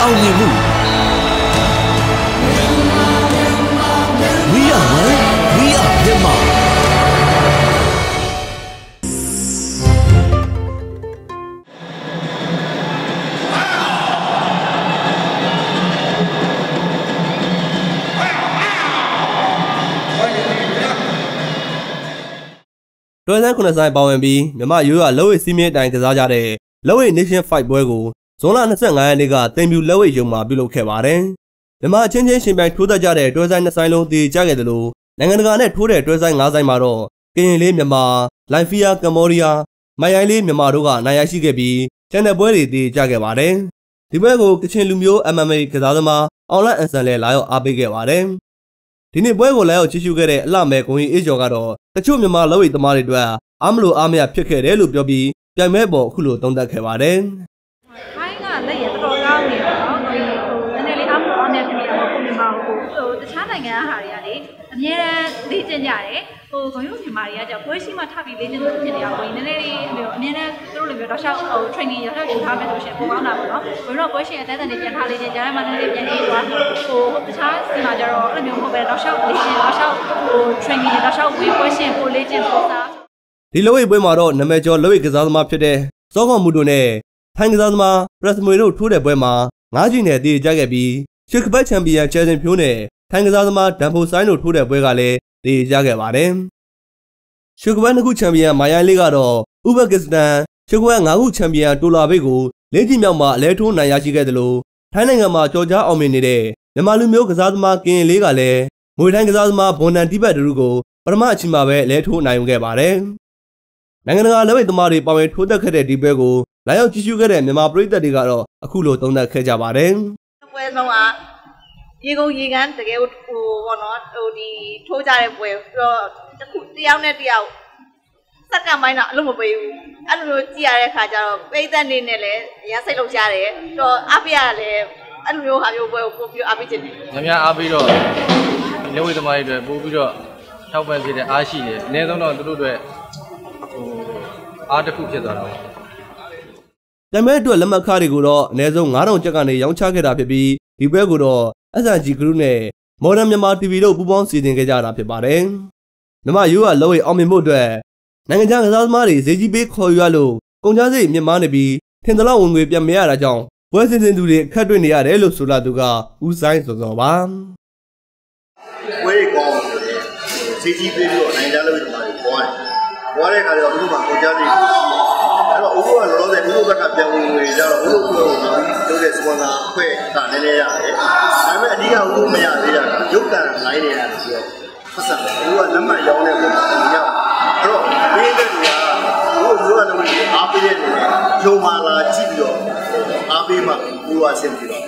အောင်မြင်မှု We are one we are Myanmar တွဲဆန်းခုနှစ်ဆိုင်ပါဝင်ပြီးမြမရိုးရလက်ဝဲစီးမြဲအတိုင်းကစားကြတဲ့ လက်ဝဲ Nation Fight ပွဲကိုဇွန်လ25ရက်နေ့ကတင်ပြူလက်ဝဲရုံမှာပြုလုပ်ခဲ့ပါတယ်။မြမချင်းချင်းရှင်ပြိုင်ထိုးသက်ကြတဲ့တွဲဆိုင်နှစ်ဆိုင်လုံးတည်ကြခဲ့တယ်လို့နိုင်ငံတကာနဲ့ထိုးတဲ့တွဲဆိုင်၅ဆိုင်မှာတော့ကရင်လေးမြမ၊လိုင်ဖီယာကမ္ဘောဒီးယား၊မိုင်ရိုင်းလေးမြမတို့ကနိုင်ရရှိခဲ့ပြီးကျန်တဲ့ပွဲတွေတည်ကြခဲ့ပါတယ်။ဒီပွဲကိုကချင်လူမျိုး MMA ကစားသမားအောင်လန့်အန်ဆန်လည်းလာရောက်အားပေးခဲ့ပါတယ်။ဒီနေ့ပွဲကိုလည်းရောက်ချီးကျူးခဲ့တဲ့အလှမဲ့ဂုံကြီးအေးကျော်ကတော့တချို့မြန်မာလက်ဝဲသမားတွေအတွက်အားမလို့အားမရဖြစ်ခဲ့တယ်လို့ပြောပြီး ပြိုင်မဲ့ပေါ်အခုလိုသုံးသပ်ခဲ့ပါတယ်။ခိုင်းကလက်ရတော်တော်ကောင်းနေတော့ဟိုဟိုနည်းနည်းလေးအားမလို့အားနေဖြစ်နေတာပေါ့မြန်မာဟိုဟိုတခြားနိုင်ငံကဟာတွေကလေအများအားလေ့ကျင့်ကြတယ်ဟိုဂုံရုပ်မြန်မာတွေကကြောက်ပွဲရှိမှထပ်ပြီးလေ့ကျင့်လို့ဖြစ်နေတာပေါ့နည်းနည်းလေးဟိုအများအားသူတို့လိုမျိုးတော့ရှောက်ဟို training ရတော့ယူထားမယ်ဆိုရှင်ပုံကောင်းတာပေါ့နော်ဘယ်တော့ပွဲရှိအသက်အတန်တွေပြန်ထားလေ့ကျင့်ကြတယ်မှနည်းနည်းပြန်အေးသွားဟိုတခြားစီမှာကျတော့အဲ့လိုမျိုးမဟုတ်ပဲတော့ရှောက်လေ့ကျင့်တော့ရှောက်ဟို training တော့ရှောက်ဝင်ပွဲရှင်ပိုလေ့ကျင့်ပို့စား ဒီလက်ဝဲပွဲမှာတော့နာမည်ကျော်လက်ဝဲကစားသမားဖြစ်တဲ့စောကွန်မူတိုနဲ့ထိုင်းကစားသမားပရက်စမွေတို့ထိုးတဲ့ပွဲမှာ၅ချိန်နဲ့တည်ကြခဲ့ပြီးရှစ်ကပတ်ချန်ပီယံချယ်ဆင်ဖြိုးနဲ့ထိုင်းကစားသမားဒန်ဖိုဆိုင်တို့ထိုးတဲ့ပွဲကလည်းတည်ကြခဲ့ပါတယ်။ရှစ်ကပတ်နှစ်ခုချန်ပီယံမိုင်ယိုင်းလေးကတော့ဥဘကစ္စတန်ရှစ်ကပတ်၅ခုချန်ပီယံတိုလာဘေးကိုလေးကြည့်မြောက်မှာအလဲထိုးနိုင်ရရှိခဲ့တယ်လို့ထိုင်းနိုင်ငံမှာကြော်ကြားအောင်မြင်နေတဲ့မြန်မာလူမျိုးကစားသမားကင်လေးကလည်းမွေထိုင်းကစားသမားဘွန်နန်တိဘတ်တို့ကိုပထမအချိန်မှာပဲအလဲထိုးနိုင်ခဲ့ပါတယ်။ နိုင်ငံတကာလက်ဝဲသမားတွေပါဝင်ထိုးသက်ခဲ့တဲ့ဒီပွဲကိုလာရောက်ကြည့်ရှုခဲ့တဲ့မြန်မာပရိသတ်တွေကတော့အခုလိုသုံးသပ်ခဲ့ကြပါတယ်ပွဲဆုံးကရေကုန်ရေကန်းတကယ်ဟိုဘောနော်ဟိုဒီထိုးကြတဲ့ပွဲပြီးတော့တစ်ခုတယောက်နဲ့တယောက်စက္ကန့်ပိုင်းတော့အလုံးမပေးဘူးအဲ့လိုမျိုးကြည့်ရတဲ့ခါကျတော့ပိတ်သက်နေနဲ့လည်းအရင်စိတ်လုံးရှားတယ်ပြီးတော့အားပေးရတယ်လည်းအဲ့လိုမျိုးဟာမျိုးပွဲကိုပို့ပြီးအားပေးခြင်းတယ်။များများအားပြီးတော့ဒီလက်ဝဲသမားတွေအတွက်ပို့ပြီးတော့ထောက်ပံ့စေတဲ့အားရှိတယ်။အနည်းဆုံးတော့သူတို့အတွက်ဟို အားတစ်ခုဖြစ်သွားတာပေါ့။တမဲအတွက်လက်မှတ်ခါတွေကိုတော့အနည်းဆုံး9000ကျပ်ကနေရောင်းချခဲ့တာဖြစ်ပြီးဒီပွဲကိုတော့ SNG Group နဲ့ Modern Myanmar TV တို့ပူးပေါင်းစီစဉ်ခဲ့ကြတာဖြစ်ပါတယ်။မြမရိုးကလောဝေအောင်မြင်မှုအတွက်နိုင်ငံခြားကစားသမားတွေဈေးကြီးပေးခေါ်ယူရလို့ကုန်ကျစရိတ်မြင့်မားနေပြီးထင်သလောက်ဝင်ငွေပြန်မရတာကြောင့်ပွဲစဉ်စဉ်သူတွေအခက်တွေ့နေရတယ်လို့ဆိုလာသူကဦးဆိုင်စောစောပါ။ဝဲတွေကောင်းတယ်ဈေးကြီးပေးပြီးတော့နိုင်ငံခြားလုပ်တဲ့မှာတွေပေါ်တယ် ပေါ်တဲ့အခါကျတော့ဘုရားမှာကိုကြားနေတယ်အဲ့တော့ဥပ္ပကလောလောဆယ်ဘုရားဘက်ကပြန်ဝင်ငွေကြတော့ဘုရားဘုရားကိုလုပ်တဲ့စပွန်ဆာအဖွဲ့ကနည်းနည်းရတယ်ဒါပေမဲ့အဓိကဘုရားမရသေးတာကရုပ်တံလိုင်းနေရတယ်ဆိုတော့ပတ်စံဘုရားလက်မှတ်ရောင်းတဲ့ပုံစံမျိုးအဲ့တော့ဒီတဲ့တွေကဘုရားဘုရားလုပ်တဲ့အားပေးတဲ့နေနဲ့ဂျုံမာလာကြည့်ပြီးတော့အားပေးမှဘုရားဆင်ပြီးတော့